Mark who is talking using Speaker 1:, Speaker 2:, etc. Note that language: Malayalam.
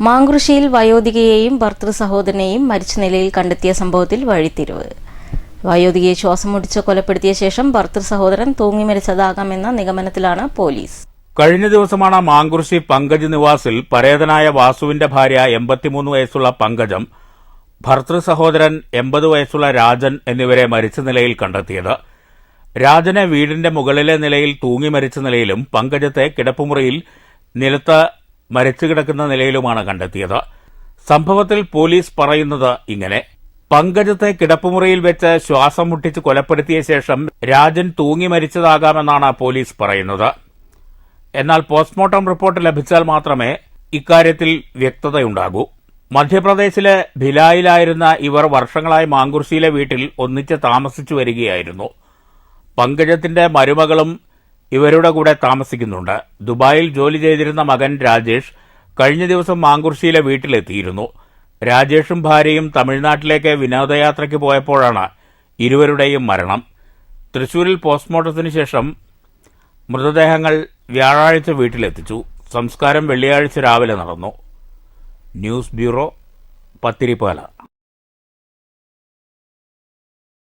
Speaker 1: മാങ്കുറിശ്ശിയിൽ വയോധികയെയും ഭർത്തൃ സഹോദരനെയും മരിച്ച നിലയിൽ കണ്ടെത്തിയ സംഭവത്തിൽ വഴിത്തിരിവ്. വയോധികയെ ശ്വാസം മുടിച്ച് കൊലപ്പെടുത്തിയ ശേഷം ഭർത്തൃ സഹോദരൻ തൂങ്ങി മരിച്ചതാകാമെന്ന നിഗമനത്തിലാണ് പോലീസ്.
Speaker 2: കഴിഞ്ഞ ദിവസമാണ് മാങ്കുറിശി പങ്കജ് നിവാസിൽ പരേതനായ വാസുവിന്റെ ഭാര്യ എൺപത്തിമൂന്ന് വയസ്സുള്ള പങ്കജം ഭർത്തൃ സഹോദരൻ എൺപത് വയസ്സുള്ള രാജൻ എന്നിവരെ മരിച്ച നിലയിൽ കണ്ടെത്തിയത്. രാജനെ വീടിന്റെ മുകളിലെ നിലയിൽ തൂങ്ങി മരിച്ച നിലയിലും പങ്കജത്തെ കിടപ്പുമുറിയിൽ നിലത്ത് മരിച്ചു കിടക്കുന്ന നിലയിലുമാണ് കണ്ടെത്തിയത്. സംഭവത്തിൽ പോലീസ് പറയുന്നത് ഇങ്ങനെ. പങ്കജത്തെ കിടപ്പുമുറിയിൽ വെച്ച് ശ്വാസം മുട്ടിച്ച് കൊലപ്പെടുത്തിയ ശേഷം രാജൻ തൂങ്ങി മരിച്ചതാകാമെന്നാണ് പോലീസ് പറയുന്നത്. എന്നാൽ പോസ്റ്റ്മോർട്ടം റിപ്പോർട്ട് ലഭിച്ചാൽ മാത്രമേ ഇക്കാര്യത്തിൽ വ്യക്തതയുണ്ടാകൂ. മധ്യപ്രദേശിലെ ഭിലായിലായിരുന്ന ഇവർ വർഷങ്ങളായി മാങ്കുർശിയിലെ വീട്ടിൽ ഒന്നിച്ച് താമസിച്ചു വരികയായിരുന്നു. പങ്കജത്തിന്റെ മരുമകളും ഇവരുടെ കൂടെ താമസിക്കുന്നുണ്ട്. ദുബായിൽ ജോലി ചെയ്തിരുന്ന മകൻ രാജേഷ് കഴിഞ്ഞ ദിവസം മാങ്കുർശിയിലെ വീട്ടിലെത്തിയിരുന്നു. രാജേഷും ഭാര്യയും തമിഴ്നാട്ടിലേക്ക് വിനോദയാത്രയ്ക്ക് പോയപ്പോഴാണ് ഇരുവരുടെയും മരണം. തൃശൂരിൽ പോസ്റ്റ്മോർട്ടത്തിന് ശേഷം മൃതദേഹങ്ങൾ വ്യാഴാഴ്ച വീട്ടിലെത്തിച്ചു. സംസ്കാരം വെള്ളിയാഴ്ച രാവിലെ നടന്നു. News bureau Pathirippala.